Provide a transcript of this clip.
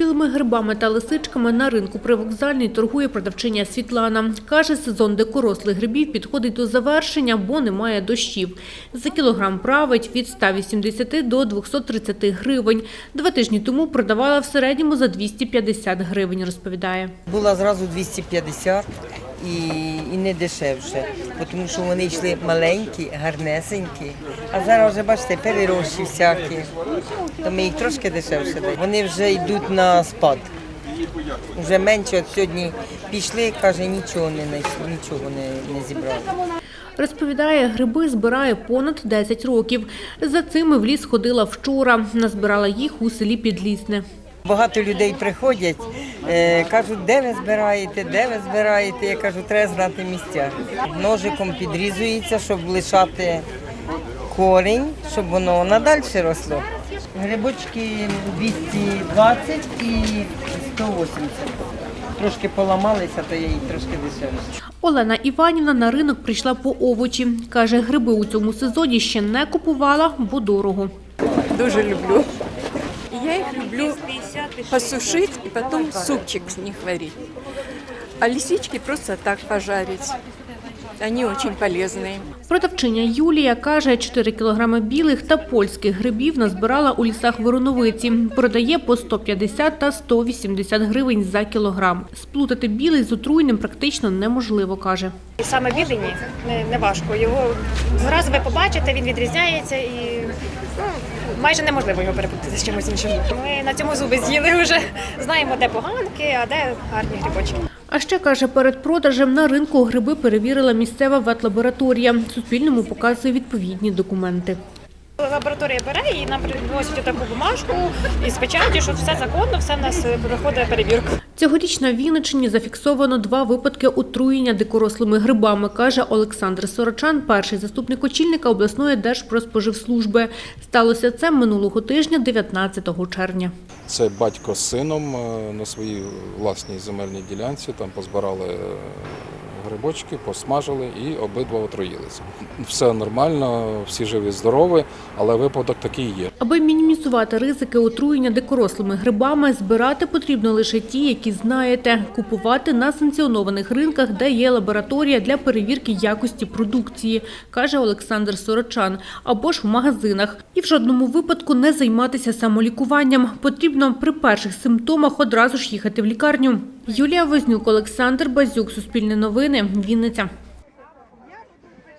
Підспілими грибами та лисичками на ринку привокзальний торгує продавчиня Світлана. Каже, сезон дикорослих грибів підходить до завершення, бо немає дощів. За кілограм править від 180 до 230 гривень. Два тижні тому продавала в середньому за 250 гривень, розповідає. Була зразу 250 і, і не дешевше, тому що вони йшли маленькі, гарнесенькі. А зараз вже бачите, перерощі всякі. То ми їх трошки дешевше даємо. Вони вже йдуть на спад. Вже менше от сьогодні пішли, каже, нічого не нічого не, не зібрали. Розповідає, гриби збирає понад 10 років. За цими в ліс ходила вчора. Назбирала їх у селі Підлісне. Багато людей приходять, е, кажуть, де ви збираєте, де ви збираєте. Я кажу, треба знати місця. Ножиком підрізується, щоб лишати корінь, щоб воно надальше росло. Грибочки 220 і 180. Трошки поламалися, то я їх трошки дешевше. Олена Іванівна на ринок прийшла по овочі. Каже, гриби у цьому сезоні ще не купувала, бо дорого. Дуже люблю. Я их люблю посушить и потом супчик с них варить. А лисички просто так пожарить. Они очень полезные. Продавчиня Юлія каже, 4 кілограми білих та польських грибів назбирала у лісах Вороновиці. Продає по 150 та 180 гривень за кілограм. Сплутати білий з отруйним практично неможливо, каже. І саме білені не, не важко. Його зразу ви побачите, він відрізняється і ну, майже неможливо його перепутати з чимось іншим. Ми на цьому зуби з'їли вже. Знаємо, де поганки, а де гарні грибочки. А ще каже, перед продажем на ринку гриби перевірила місцева ветлабораторія. Суспільному показує відповідні документи. Лабораторія бере і нам приносять таку бумажку із печаті, що все законно, все в нас проходить перевірку. Цьогоріч на Вінниччині зафіксовано два випадки отруєння дикорослими грибами, каже Олександр Сорочан, перший заступник очільника обласної держпродспоживслужби. Сталося це минулого тижня, 19 червня. Це батько з сином е, на своїй власній земельній ділянці. Там позбирали е, грибочки, посмажили і обидва отруїлися. Все нормально, всі живі, здорові, але випадок такий є. Аби мінімізувати ризики отруєння дикорослими грибами, збирати потрібно лише ті, які знаєте, купувати на санкціонованих ринках, де є лабораторія для перевірки якості продукції, каже Олександр Сорочан, або ж в магазинах. І в жодному випадку не займатися самолікуванням. Потрібно при перших симптомах одразу ж їхати в лікарню. Юлія Вознюк, Олександр Базюк, Суспільне новини, Вінниця.